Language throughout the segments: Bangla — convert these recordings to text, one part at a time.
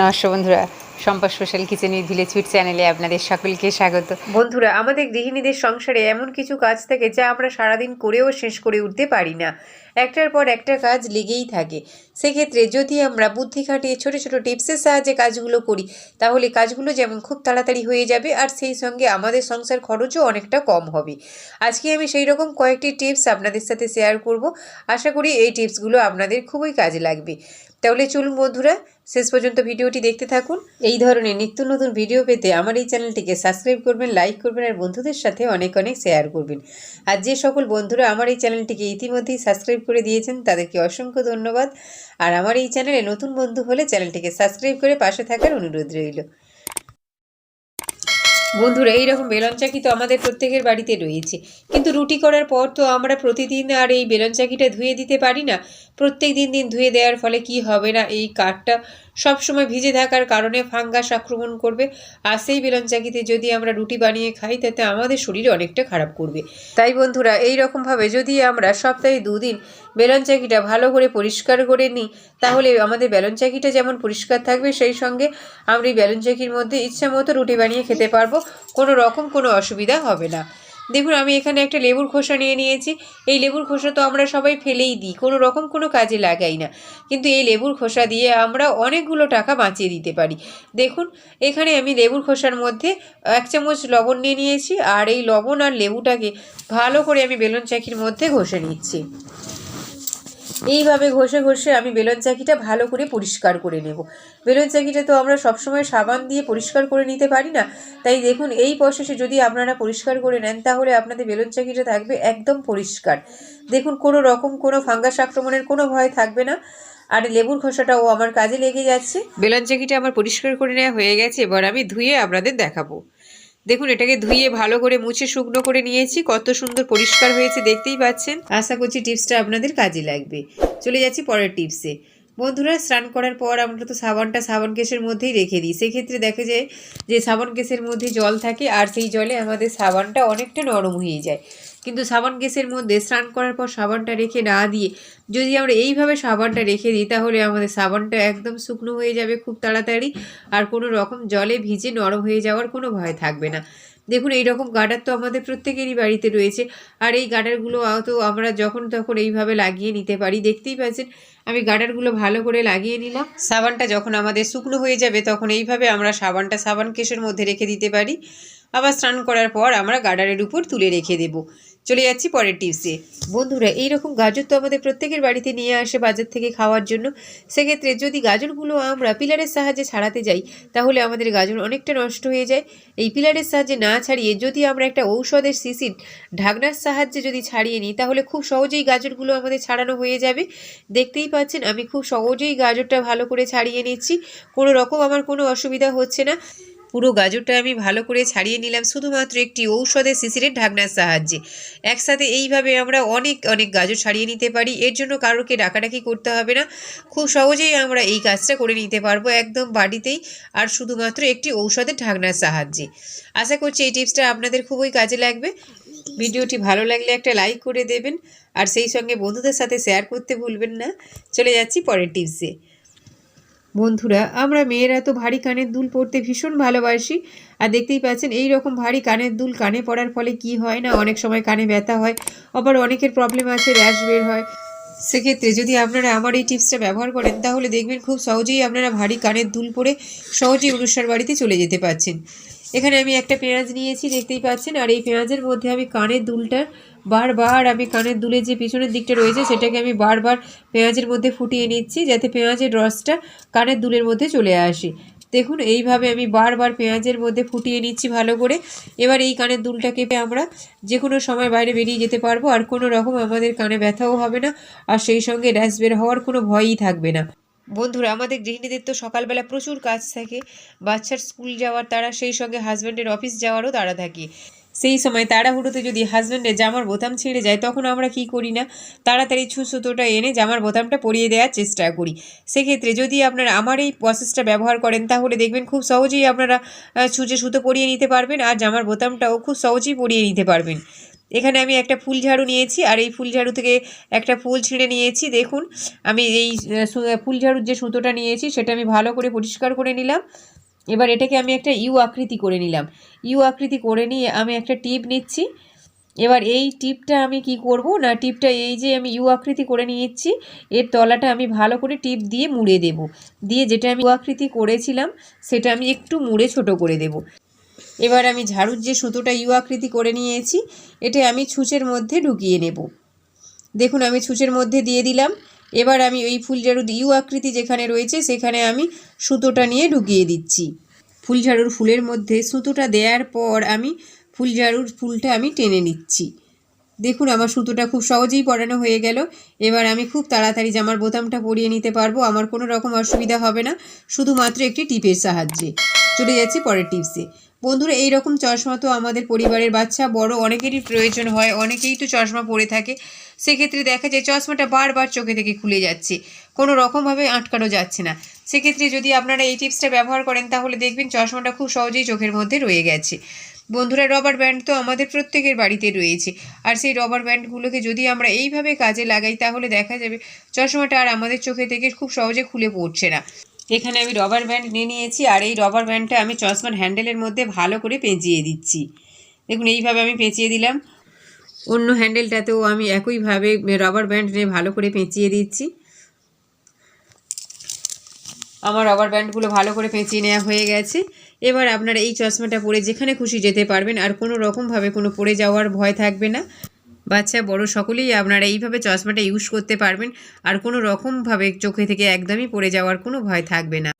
নমস্কার বন্ধুরা Sampa social kitchen with village food চ্যানেলে আপনাদের সকলকে স্বাগত। বন্ধুরা, আমাদের গৃহিণীদের সংসারে এমন কিছু কাজ থাকে যা আমরা সারাদিন করেও শেষ করে উঠতে পারি না। একটার পর একটা কাজ লেগেই থাকে। সেক্ষেত্রে যদি আমরা বুদ্ধি খাটিয়ে ছোট ছোট টিপসের সাহায্যে কাজগুলো করি, তাহলে কাজগুলো যেমন খুব তাড়াতাড়ি হয়ে যাবে আর সেই সঙ্গে আমাদের সংসার খরচও অনেকটা কম হবে। আজকে আমি সেই রকম কয়েকটি টিপস আপনাদের সাথে শেয়ার করব। আশা করি এই টিপসগুলো আপনাদের খুবই কাজে লাগবে। তাহলে চলুন বন্ধুরা, শেষ পর্যন্ত ভিডিওটি দেখতে থাকুন। এই ধরনের নিত্য নতুন ভিডিও পেতে আমার এই চ্যানেলটিকে সাবস্ক্রাইব করবেন লাইক করবেন আর বন্ধুদের সাথে অনেক অনেক শেয়ার করবেন। আর যে সকল বন্ধুরা আমার এই চ্যানেলটিকে ইতিমধ্যেই সাবস্ক্রাইব করে দিয়েছেন, তাদেরকে অসংখ্য ধন্যবাদ। আর আমার এই চ্যানেলে নতুন বন্ধু হলে চ্যানেলটিকে সাবস্ক্রাইব করে পাশে থাকার অনুরোধ রইল। বন্ধুরা, এইরকম বেলন চাকি তো আমাদের প্রত্যেকের বাড়িতে রয়েছে। কিন্তু রুটি করার পর তো আমরা প্রতিদিন আর এই বেলন চাকিটা ধুয়ে দিতে পারি না। প্রত্যেক দিন দিন ধুয়ে দেওয়ার ফলে কি হবে না? এই কাঠটা সবসময় ভিজে থাকার কারণে ফাঙ্গাস আক্রমণ করবে। আর সেই বেলন চাকিতে যদি আমরা রুটি বানিয়ে খাই, তাতে আমাদের শরীর অনেকটা খারাপ করবে। তাই বন্ধুরা এই রকমভাবে যদি আমরা সপ্তাহে দুদিন বেলন চাকিটা ভালো করে পরিষ্কার করে নিই, তাহলে আমাদের বেলন চাকিটা যেমন পরিষ্কার থাকবে, সেই সঙ্গে আমরা এই বেলন চাকির মধ্যে ইচ্ছা মতো রুটি বানিয়ে খেতে পারব। কোনো রকম কোনো অসুবিধা হবে না। দেখুন, আমি এখানে একটা লেবুর খোসা নিয়ে নিয়েছি। এই লেবুর খোসা তো আমরা সবাই ফেলেই দিই, কোনো রকম কোনো কাজে লাগাই না। কিন্তু এই লেবুর খোসা দিয়ে আমরা অনেকগুলো টাকা বাঁচিয়ে দিতে পারি। দেখুন, এখানে আমি লেবুর খোসার মধ্যে এক চামচ লবণ নিয়ে নিয়েছি, আর এই লবণ আর লেবুটাকে ভালো করে আমি বেলুন চাকির মধ্যে ঘষে নিচ্ছি। এইভাবে ঘষে ঘষে আমি বেলন চাকিটা ভালো করে পরিষ্কার করে নেব। বেলন চাকিটা তো আমরা সবসময় সাবান দিয়ে পরিষ্কার করে নিতে পারি না। তাই দেখুন এই প্রসেসে যদি আপনারা পরিষ্কার করে নেন তাহলে আপনাদের বেলন চাকিটা থাকবে একদম পরিষ্কার। দেখুন কোনো রকম কোনো ফাঙ্গাস আক্রমণের কোনো ভয় থাকবে না। আর লেবুর খোসাটাও আমার কাজে লেগে যাচ্ছে। বেলন চাকিটা আমার পরিষ্কার করে নেওয়া হয়ে গেছে এবার আমি ধুয়ে আপনাদের দেখাবো। দেখুন, এটাকে ধুয়ে ভালো করে মুছে শুকনো করে নিয়েছি। কত সুন্দর পরিষ্কার হয়েছে, দেখতেই পাচ্ছেন। আশা করছি টিপসটা আপনাদের কাজে লাগবে। চলে যাচ্ছি পরের টিপসে। বন্ধুরা, স্নান করার পর আমরা তো সাবানটা সাবান কেসের মধ্যেই রেখে দিই। সেক্ষেত্রে দেখা যায় যে সাবান কেসের মধ্যে জল থাকে আর সেই জলে আমাদের সাবানটা অনেকটা নরম হয়ে যায়। কিন্তু সাবান কেসের মধ্যে স্নান করার পর সাবানটা রেখে না দিয়ে যদি আমরা এইভাবে সাবানটা রেখে দিই, তাহলে আমাদের সাবানটা একদম শুকনো হয়ে যাবে খুব তাড়াতাড়ি। আর কোনো রকম জলে ভিজে নরম হয়ে যাওয়ার কোনো ভয় থাকবে না। দেখুন এই রকম গার্ডার তো আমাদের প্রত্যেকেরই বাড়িতে রয়েছে। আর এই গার্ডারগুলো তো আমরা যখন তখন এইভাবে লাগিয়ে নিতে পারি, দেখতেই পাচ্ছেন, আমি গার্ডারগুলো ভালো করে লাগিয়ে নিলাম। সাবানটা যখন আমাদের শুকনো হয়ে যাবে, তখন এইভাবে আমরা সাবানটা সাবান কেসের মধ্যে রেখে দিতে পারি। আবার স্নান করার পর আমরা গার্ডারের উপর তুলে রেখে দেবো। চলে যাচ্ছি পরের টিপসে। বন্ধুরা, এইরকম গাজর তো আমাদের প্রত্যেকের বাড়িতে নিয়ে আসে বাজার থেকে খাওয়ার জন্য। সেক্ষেত্রে যদি গাজরগুলো আমরা পিলারের সাহায্যে ছাড়াতে যাই, তাহলে আমাদের গাজর অনেকটা নষ্ট হয়ে যায়। এই পিলারের সাহায্যে না ছাড়িয়ে যদি আমরা একটা ঔষধের শিশির ঢাকনার সাহায্যে যদি ছাড়িয়ে নিই, তাহলে খুব সহজেই গাজরগুলো আমাদের ছাড়ানো হয়ে যাবে। দেখতেই পাচ্ছেন, আমি খুব সহজেই গাজরটা ভালো করে ছাড়িয়ে নিচ্ছি। কোনো রকম আমার কোনো অসুবিধা হচ্ছে না। পুরো গাজরটা আমি ভালো করে ছাড়িয়ে নিলাম, শুধুমাত্র একটি ঔষধের শিশিরের ঢাকনার সাহায্যে। একসাথে এইভাবে আমরা অনেক অনেক গাজর ছাড়িয়ে নিতে পারি, এর জন্য কারোকে ডাকাডাকি করতে হবে না। খুব সহজেই আমরা এই কাজটা করে নিতে পারব একদম বাড়িতেই, আর শুধুমাত্র একটি ঔষধের ঢাকনার সাহায্যে। আশা করছি এই টিপসটা আপনাদের খুবই কাজে লাগবে। ভিডিওটি ভালো লাগলে একটা লাইক করে দেবেন, আর সেই সঙ্গে বন্ধুদের সাথে শেয়ার করতে ভুলবেন না। চলে যাচ্ছি পরের টিপসে। বন্ধুরা, আমরা মেয়েরা তো ভারী কানের দুল পরতে ভীষণ ভালোবাসি। আর দেখতেই পাচ্ছেন এই রকম ভারী কানের দুল কানে পড়ার ফলে কি হয় না? অনেক সময় কানে ব্যথা হয়, আবার অনেকের প্রবলেম আছে র্যাশ বের হয়। সেক্ষেত্রে যদি আপনারা আমার এই টিপসটা ব্যবহার করেন, তাহলে দেখবেন খুব সহজেই আপনারা ভারী কানের দুল পরে সহজেই অনুষ্ঠান বাড়িতে চলে যেতে পারছেন। এখানে আমি একটা পেঁয়াজ নিয়েছি, দেখতেই পাচ্ছেন। আর এই পেঁয়াজের মধ্যে আমি কানের দুলটা বারবার আমি কানের দুলের যে পিছনের দিকটা রয়েছে সেটাকে আমি বারবার পেঁয়াজের মধ্যে ফুটিয়ে নিচ্ছি যাতে পেঁয়াজের রসটা কানের দুলের মধ্যে চলে আসে। দেখুন, এইভাবে আমি বারবার পেঁয়াজের মধ্যে ফুটিয়ে নিচ্ছি ভালো করে। এবার এই কানের দুলটাকে আমরা যে কোনো সময় বাইরে বেরিয়ে যেতে পারব, আর কোনো রকম আমাদের কানে ব্যথাও হবে না, আর সেই সঙ্গে র্যাশ বের হওয়ার কোনো ভয়ই থাকবে না। বন্ধুরা, আমাদের গৃহিণীদের তো সকালবেলা প্রচুর কাজ থাকে। বাচ্চার স্কুল যাওয়ার তারা সেই সঙ্গে হাজব্যান্ডের অফিস যাওয়ারও তারা থাকে। সেই সময় তাড়াহুড়োতে যদি হাজব্যান্ডের জামার বোতাম ছিঁড়ে যায়, তখন আমরা কি করি না? তাড়াতাড়ি ছুঁচোটা এনে জামার বোতামটা পরিয়ে দেওয়ার চেষ্টা করি। সেক্ষেত্রে যদি আপনারা আমার এই প্রসেসটা ব্যবহার করেন, তাহলে দেখবেন খুব সহজেই আপনারা ছুঁচে সুতো পরিয়ে নিতে পারবেন আর জামার বোতামটাও খুব সহজেই পরিয়ে নিতে পারবেন। এখানে আমি একটা ফুল ঝাড়ু নিয়েছি আর এই ফুল ঝাড়ু থেকে একটা ফুল ছিঁড়ে নিয়েছি। দেখুন, আমি এই ফুল ঝাড়ুর যে সুতোটা নিয়েছি, সেটা আমি ভালো করে পরিষ্কার করে নিলাম। এবার এটাকে আমি একটা ইউ আকৃতি করে নিলাম। ইউ আকৃতি করে নিয়ে আমি একটা টিপ নিচ্ছি। এবার এই টিপটা আমি কি করব না, টিপটা এই যে আমি ইউ আকৃতি করে নিয়েছি, এর তলাটা আমি ভালো করে টিপ দিয়ে মুড়ে দেব। দিয়ে যেটা আমি ইউ আকৃতি করেছিলাম, সেটা আমি একটু মুড়ে ছোট করে দেব। এবার আমি ঝাড়ুর যে সুতোটা ইউ আকৃতি করে নিয়েছি এটা আমি ছুঁচের মধ্যে ঢুকিয়ে নেব। দেখুন আমি ছুঁচের মধ্যে দিয়ে দিলাম। এবার আমি ওই ফুল ঝাড়ু ইউ আকৃতি যেখানে রয়েছে, সেখানে আমি সুতোটা নিয়ে ঢুকিয়ে দিচ্ছি। ফুল ঝাড়ুর ফুলের মধ্যে সুতোটা দেওয়ার পর আমি ফুল ঝাড়ুর ফুলটা আমি টেনে নিচ্ছি। দেখুন, আমার সুতোটা খুব সহজেই পরানো হয়ে গেল। এবার আমি খুব তাড়াতাড়ি জামার বোতামটা পরিয়ে নিতে পারব, আমার কোনো রকম অসুবিধা হবে না। শুধুমাত্র একটি টিপের সাহায্যে। চলে যাচ্ছি পরের টিপসে। বন্ধুরা এই রকম চশমা তো আমাদের পরিবারের বাচ্চা, বড় অনেকেরই প্রয়োজন হয়, অনেকেই তো চশমা পরে থাকে। সেক্ষেত্রে দেখা যায় চশমাটা বারবার চোখে থেকে খুলে যাচ্ছে, কোনো রকমভাবে আটকানো যাচ্ছে না। সেক্ষেত্রে যদি আপনারা এই টিপসটা ব্যবহার করেন, তাহলে দেখবেন চশমাটা খুব সহজেই চোখের মধ্যে রয়ে গেছে। বন্ধুরা রবার ব্যান্ড তো আমাদের প্রত্যেকের বাড়িতে রয়েছে, আর সেই রবার ব্যান্ডগুলোকে যদি আমরা এইভাবে কাজে লাগাই, তাহলে দেখা যাবে চশমাটা আর আমাদের চোখে থেকে খুব সহজে খুলে পড়ছে না। এখানে আমি রবার ব্যান্ড নিয়ে নিয়েছি আর এই রবার ব্যান্ডটা আমি চশমার হ্যান্ডেলের মধ্যে ভালো করে পেঁচিয়ে দিচ্ছি। দেখুন, এইভাবে আমি পেঁচিয়ে দিলাম। অন্য হ্যান্ডেলটাতেও আমি একইভাবে রবার ব্যান্ড নিয়ে ভালো করে পেঁচিয়ে দিচ্ছি। আমার রবার ব্যান্ডগুলো ভালো করে পেঁচিয়ে নেওয়া হয়ে গেছে। এবার আপনারা এই চশমাটা পরে যেখানে খুশি যেতে পারবেন আর কোনো রকমভাবে কোনো পড়ে যাওয়ার ভয় থাকবে না। বাচ্চা, বড় সকলেই আপনারা এইভাবে চশমাটা ইউজ করতে পারবেন। আর কোনো রকমভাবে চোখে থেকে একদমই পড়ে যাওয়ার কোনো ভয় থাকবে না।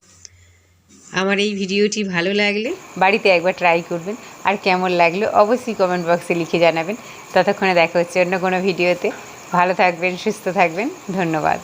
আমার এই ভিডিওটি ভালো লাগলে বাড়িতে একবার ট্রাই করবেন। আর কেমন লাগল অবশ্যই কমেন্ট বক্সে লিখে জানাবেন। ততক্ষণে দেখা হচ্ছে অন্য কোনো ভিডিওতে। ভালো থাকবেন, সুস্থ থাকবেন। ধন্যবাদ।